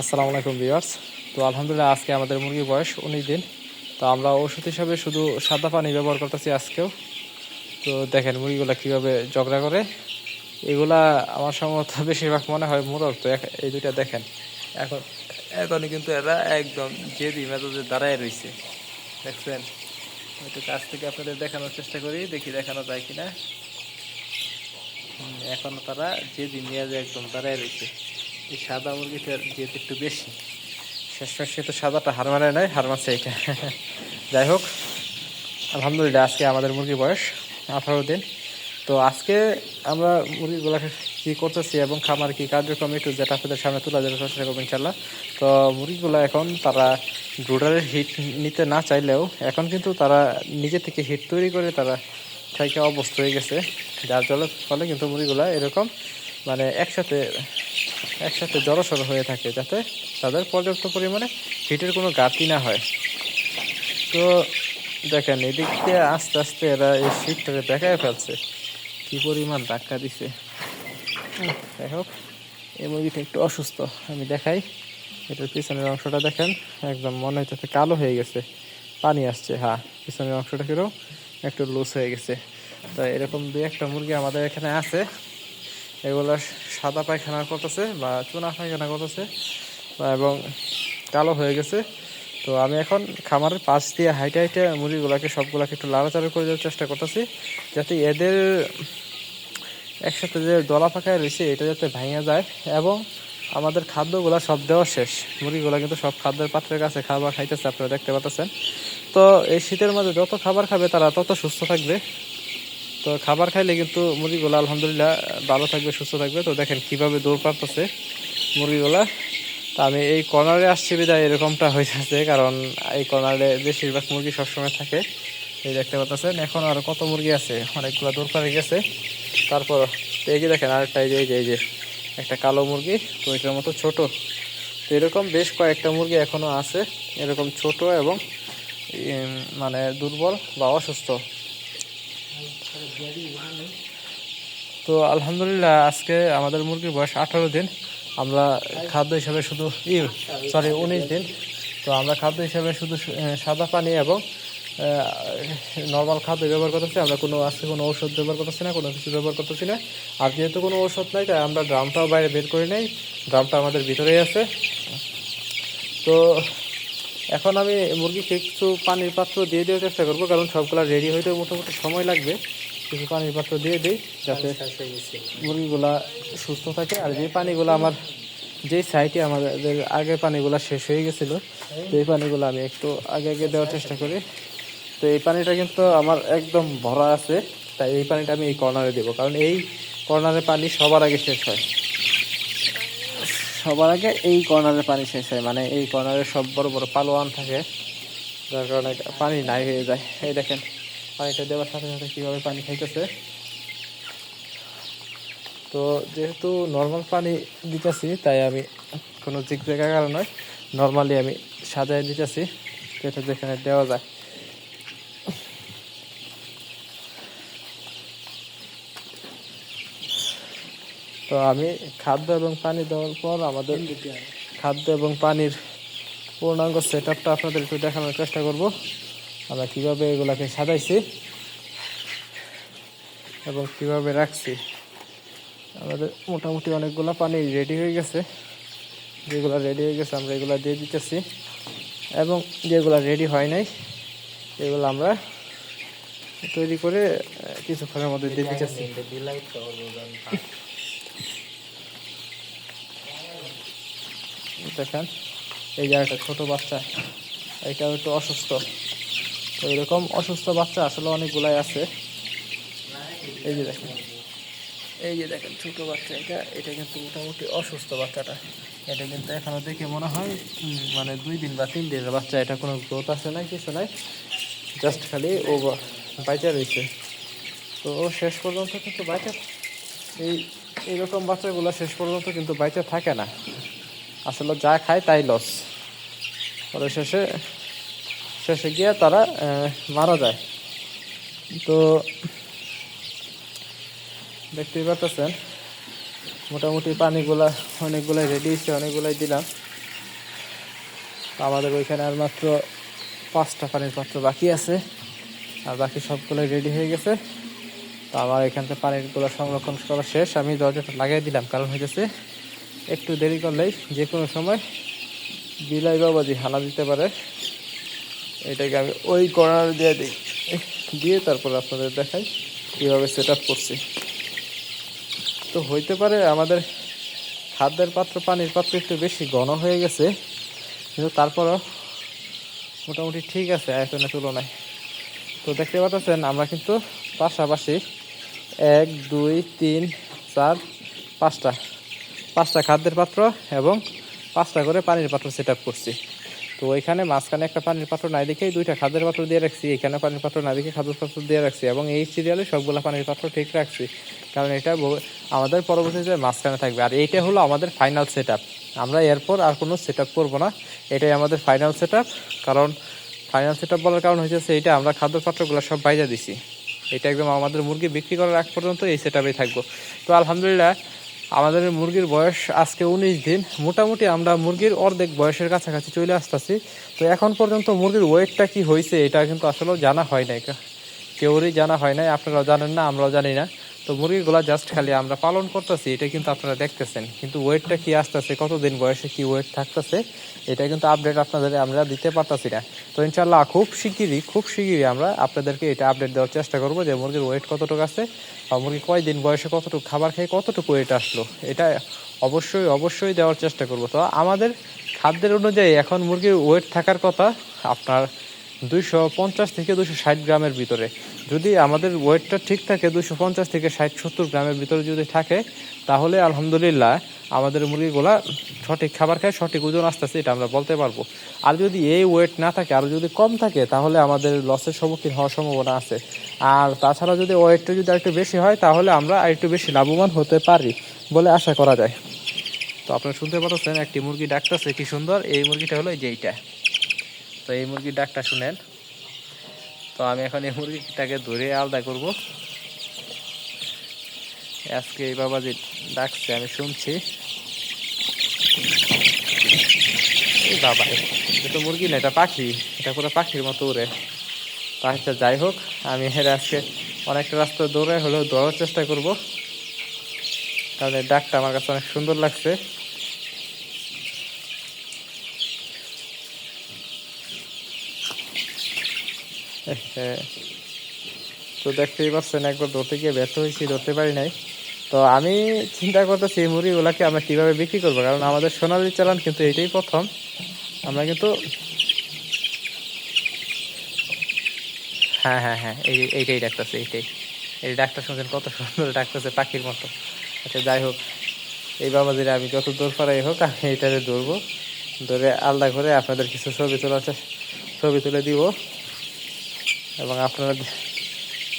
আসসালামু আলাইকুম ভিউয়ার্স। তো আলহামদুলিল্লাহ আজকে আমাদের মুরগির বয়স উনিশ দিন। তো আমরা ওষুধ হিসাবে শুধু সাদা পানি ব্যবহার করতেছি আজকেও। তো দেখেন মুরগিগুলা কীভাবে ঝগড়া করে। এগুলা আমার সম্ভবত বেশিরভাগ মনে হয় মুরগ তো এই দুইটা দেখেন। এখন এখনই কিন্তু এরা একদম জেদি মেজাজে দাঁড়ায় রয়েছে দেখছেন? একটু কাছ থেকে আপনাদের দেখানোর চেষ্টা করি দেখি দেখানো যায় কিনা। হুম, এখনও তারা জেদি মেয়াজে একদম দাঁড়ায় রয়েছে এই সাদা মুরগিটার যেহেতু একটু বেশি, শেষ পাশে তো সাদাটা হার মানে নয় হার মারছে এটা। যাই হোক, আলহামদুলিল্লাহ, আজকে আমাদের মুরগির বয়স আঠারো দিন। তো আজকে আমরা মুরগিগুলোকে কী করতেছি এবং খামার কী কার্যক্রম একটু যেটা আপনাদের সামনে তুলে ধরার চেষ্টা করব ইনশাল্লাহ তো মুরগিগুলো এখন তারা ব্রুডারের হিট নিতে না চাইলেও এখন কিন্তু তারা নিজে থেকে হিট তৈরি করে তারা থেকে অবস্থ হয়ে গেছে। যার ফলে কিন্তু মুরগিগুলো এরকম মানে একসাথে একসাথে জড়সড় হয়ে থাকে যাতে তাদের পর্যাপ্ত পরিমাণে হিটের কোনো ঘাটতি না হয়। তো দেখেন, এদিক দিয়ে আস্তে আস্তে এরা এই শীতটাকে দেখায় ফেলছে। কি পরিমাণ ধাক্কা দিছে। যাই হোক, এই মুরগিটা একটু অসুস্থ। আমি দেখাই। এটার পিছনের অংশটা দেখেন, একদম মনে হচ্ছে কালো হয়ে গেছে। পানি আসছে হ্যাঁ পিছনের অংশটা কীরকম একটু লুজ হয়ে গেছে। তো এরকম দুই একটা মুরগি আমাদের এখানে আছে। এগুলো সাদা পায়খানা করতেছে বা চুনা পায়খানা করতেছে এবং কালো হয়ে গেছে। তো আমি এখন খামারের পাশ দিয়ে হাইটে হাইটে মুরগিগুলোকে সবগুলোকে একটু লাড়াচাড়া করে দেওয়ার চেষ্টা করতেছি, যাতে এদের একসাথে যে দলা পাকায় রয়েছে, এটা যাতে ভাঙা যায় এবং আমাদের খাদ্যগুলো সব দেওয়া শেষ। মুরগিগুলো কিন্তু সব খাদ্যের পাত্রের কাছে খাবার খাইতেছে, আপনারা দেখতে পাচ্ছেন। তো এই শীতের মধ্যে যত খাবার খাবে তারা তত সুস্থ থাকবে। তো খাবার খাইলে কিন্তু মুরগিগুলো আলহামদুলিল্লাহ ভালো থাকবে, সুস্থ থাকবে। তো দেখেন কীভাবে দৌড় পারতেছে মুরগিগুলা। তো আমি এই কর্নারে আসছি বিদায়, এরকমটা হয়েছে কারণ এই কর্নারে বেশিরভাগ মুরগি সবসময় থাকে। এই দেখতে পাচ্ছেন এখন আর কত মুরগি আছে? অনেকগুলো দৌড় পারে গেছে। তারপর এই যে দেখেন, আরেকটা এই যে এই যে এই যে, একটা কালো মুরগি, তো এটার মতো ছোট। তো এরকম বেশ কয়েকটা মুরগি এখনও আছে। এরকম ছোট এবং মানে দুর্বল বা অসুস্থ। তো আলহামদুলিল্লাহ, আজকে আমাদের মুরগির বয়স আঠারো দিন। আমরা খাদ্য হিসাবে শুধু ই সরি উনিশ দিন। তো আমরা খাদ্য হিসাবে শুধু সাদা পানি এবং নর্মাল খাদ্য ব্যবহার করতেছি। আমরা কোনো, আজকে কোনো ঔষধ ব্যবহার করতেছি না, কোনো কিছু ব্যবহার করতেছি না। আর যেহেতু কোনো ঔষধ নাই, তাই আমরা ড্রামটাও বাইরে বের করে নেই। ড্রামটা আমাদের ভিতরেই আছে। তো এখন আমি মুরগিকে কিছু পানির পাত্র দিয়ে দেওয়ার চেষ্টা করব কারণ সবগুলা রেডি হইতে মোটামুটি সময় লাগবে। কিছু পানির পাত্র দিয়ে দিই যাতে মুরগিগুলা সুস্থ থাকে। আর যে পানিগুলো আমার যে সাইডে আমাদের আগে পানিগুলো শেষ হয়ে গেছিল তো এই পানিগুলো আমি একটু আগে আগে দেওয়ার চেষ্টা করি। তো এই পানিটা কিন্তু আমার একদম ভরা আছে তাই এই পানিটা আমি এই কর্নারে দেবো কারণ এই কর্নারে পানি সবার আগে শেষ হয়। সবার আগে এই কর্নারের পানি শেষ হয় মানে এই কর্নারে সব বড় বড় পালোয়ান থাকে, যার কারণে পানি নাই হয়ে যায়। এই দেখেন, পানিটা দেওয়ার সাথে সাথে কীভাবে পানি খাইতেছে। তো যেহেতু নর্মাল পানি দিতেছি, তাই আমি কোনো জিগ জায়গা কারণে নর্মালি আমি সাজায় দিতেছি যেটা যেখানে দেওয়া যায়। তো আমি খাদ্য এবং পানি দেওয়ার পর আমাদের খাদ্য এবং পানির পূর্ণাঙ্গ সেট আপটা আপনাদের একটু দেখানোর চেষ্টা করব। আমরা কীভাবে এগুলাকে সাজাইছি এবং কীভাবে রাখছি। আমাদের মোটামুটি অনেকগুলো পানি রেডি হয়ে গেছে। যেগুলো রেডি হয়ে গেছে আমরা এগুলো দিয়ে দিতেছি। এবং যেগুলো রেডি হয় নাই, এগুলো আমরা তৈরি করে কিছুক্ষণের মধ্যে দিয়ে দিতেছি। দেখেন, এই যে একটা ছোট বাচ্চা, এটাও একটু অসুস্থ। তো এরকম অসুস্থ বাচ্চা আসলে অনেকগুলাই আছে। এই যে দেখেন। এই যে দেখেন, ছোট বাচ্চা এটা এটা কিন্তু মোটামুটি অসুস্থ বাচ্চাটা। এটা কিন্তু এখনও দেখে মনে হয় মানে দুই দিন বা তিন দিনের বাচ্চা। এটা কোনো গ্রোথ আছে না কিছু নাই। জাস্ট খালি ও বাইচা রয়েছে তো ও শেষ পর্যন্ত কিন্তু বাইচা, এই, এইরকম বাচ্চাগুলো শেষ পর্যন্ত কিন্তু বাইচা থাকে না। আসলে যা খায় তাই লস পরে শেষে শেষে গিয়ে তারা মারা যায়। তো দেখতেই পাচ্ছেন মোটামুটি পানিগুলা অনেকগুলাই রেডি হচ্ছে অনেকগুলাই দিলাম। আমাদের ওইখানে আর মাত্র পাঁচটা পানির পাত্র বাকি আছে, আর বাকি সবগুলোই রেডি হয়ে গেছে। তো আমার এখান থেকে পানিরগুলো সংরক্ষণ করা শেষ। আমি দরজাটা লাগিয়ে দিলাম, কারণ হয়েছে একটু দেরি করলেই যে কোনো সময় বিলাই বাবাজি হানা দিতে পারে। এটাকে আমি ওই কর্নার দিয়ে দিই। দিয়ে তারপর আপনাদের দেখাই কীভাবে সেট আপ করছি। তো হইতে পারে আমাদের খাদ্যের পাত্র, পানির পাত্র একটু বেশি ঘন হয়ে গেছে। কিন্তু তারপরও মোটামুটি ঠিক আছে আয়তনের তুলনায়। তো দেখতে পাচ্ছেন, আমরা কিন্তু পাশাপাশি এক, দুই, তিন, চার, পাঁচটা পাঁচটা খাদ্যের পাত্র এবং পাঁচটা করে পানির পাত্র সেট আপ করছি। তো ওইখানে মাঝখানে একটা পানির পাত্র না দেখেই দুইটা খাদ্যের পাত্র দিয়ে রাখছি, এখানে পানির পাত্র না দেখে খাদ্যের পাত্র দিয়ে রাখছি এবং এই সিরিয়ালে সবগুলো পানির পাত্র ঠিক রাখছি। কারণ এটা আমাদের পরবর্তীতে মাঝখানে থাকবে। আর এইটা হলো আমাদের ফাইনাল সেট আমরা এরপর আর কোনো সেট আপ করব না। এটাই আমাদের ফাইনাল সেট কারণ ফাইনাল সেট বলার কারণ হচ্ছে এইটা, আমরা খাদ্য পাত্রগুলো সব বাইরে দিছি। এটা একদম আমাদের মুরগি বিক্রি করার আগ পর্যন্ত এই সেট থাকব। তো আলহামদুলিল্লাহ আমাদের মুরগির বয়স আজকে উনিশ দিন। মোটামুটি আমরা মুরগির অর্ধেক বয়সের কাছাকাছি চলে আসতেছি। তো এখন পর্যন্ত মুরগির ওয়েটটা কি হয়েছে এটা কিন্তু আসলে জানা হয় নাই। কেউরই জানা হয় নাই, আপনারাও জানেন না, আমরাও জানি না। তো মুরগিগুলো জাস্ট খালি আমরা পালন করতেছি, এটা কিন্তু আপনারা দেখতেছেন। কিন্তু ওয়েটটা কি আসতেছে, কতদিন বয়সে কি ওয়েট থাকতেছে, এটা কিন্তু আপডেট আপনাদের আমরা দিতে পারতাছি না। তো ইনশাল্লাহ খুব শিগগিরই খুব শিগগিরই আমরা আপনাদেরকে এটা আপডেট দেওয়ার চেষ্টা করব যে মুরগির ওয়েট কতটুকু আছে বা মুরগি কয়দিন বয়সে কতটুকু খাবার খেয়ে কতটুকু ওয়েট আসলো, এটা অবশ্যই অবশ্যই দেওয়ার চেষ্টা করব। তো আমাদের খাদ্যের অনুযায়ী এখন মুরগির ওয়েট থাকার কথা আপনার দুইশো পঞ্চাশ থেকে দুশো ষাট গ্রামের ভিতরে। যদি আমাদের ওয়েটটা ঠিক থাকে দুশো পঞ্চাশ থেকে ষাট, সত্তর গ্রামের ভিতরে যদি থাকে, তাহলে আলহামদুলিল্লাহ আমাদের মুরগিগুলা সঠিক খাবার খায়, সঠিক ওজন আসতেছে, এটা আমরা বলতে পারব। আর যদি এই ওয়েট না থাকে, আর যদি কম থাকে, তাহলে আমাদের লসের সম্মুখীন হওয়ার সম্ভাবনা আছে। আর তাছাড়া যদি ওয়েটটা যদি আরেকটু বেশি হয়, তাহলে আমরা আরেকটু বেশি লাভবান হতে পারি বলে আশা করা যায়। তো আপনারা শুনতে পাচ্ছেন, একটি মুরগি ডাকতেছে, কি সুন্দর, এই মুরগিটা হলো এই যে এইটা। তো এই মুরগির ডাকটা শুনেন। তো আমি এখন এই মুরগিটাকে ধরে আলাদা করব। আজকে এই বাবা যে ডাকছে, আমি শুনছি। বাবা, এটা তো মুরগি না, এটা পাখি। এটা পুরো পাখির মতো উড়ে তো আচ্ছা যাই হোক, আমি এর আজকে অনেকটা রাস্তা দৌড়ে হলেও দৌড়ার চেষ্টা করব। তাহলে ডাকটা আমার কাছে অনেক সুন্দর লাগছে। তো দেখতেই পাচ্ছেন, একবার ধরতে গিয়ে ব্যর্থ হয়েছি ধরতে পারি নাই। তো আমি চিন্তা করতেছি, এই মুরগিগুলোকে আমরা কীভাবে বিক্রি করব? কারণ আমাদের সোনালি চালান কিন্তু এটাই প্রথম। আমরা কিন্তু হ্যাঁ হ্যাঁ হ্যাঁ এই, এইটাই ডাকতেছে, এইটাই। এই ডাকটা শুনছেন, কত সুন্দর ডাকতেছে পাখির মতো। আচ্ছা যাই হোক এই বাবাজিরা আমি যত দূর পারাই হোক, আমি এইটারে দৌড়বো। ধরে আলাদা করে আপনাদের কিছু ছবি তোলার চে- ছবি তুলে দিব। এবং আপনারা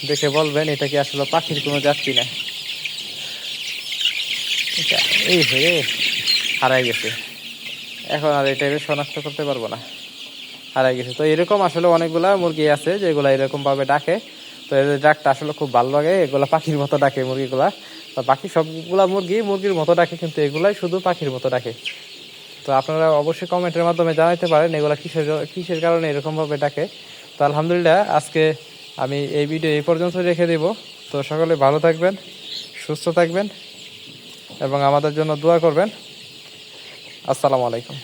দেখে বলবেন, এটা কি আসলে পাখির কোনো যাত্রী না? এটা এই হয়ে হারাই গেছে। এখন আর এটা শনাক্ত করতে পারব না। হারাই গেছে। তো এরকম আসলে অনেকগুলা মুরগি আছে, যেগুলা এরকম ভাবে ডাকে। তো এদের ডাকটা আসলে খুব ভালো লাগে, এগুলা পাখির মতো ডাকে মুরগিগুলা। তো বাকি সবগুলা মুরগি মুরগির মতো ডাকে, কিন্তু এগুলাই শুধু পাখির মতো ডাকে। তো আপনারা অবশ্যই কমেন্টের মাধ্যমে জানাতে পারেন, এগুলা কিসের কিসের কারণে এরকম ভাবে ডাকে। তো আলহামদুলিল্লাহ, আজকে আমি এই ভিডিও এই পর্যন্ত রেখে দেব। তো সকলে ভালো থাকবেন, সুস্থ থাকবেন এবং আমাদের জন্য দোয়া করবেন। আসসালামু আলাইকুম।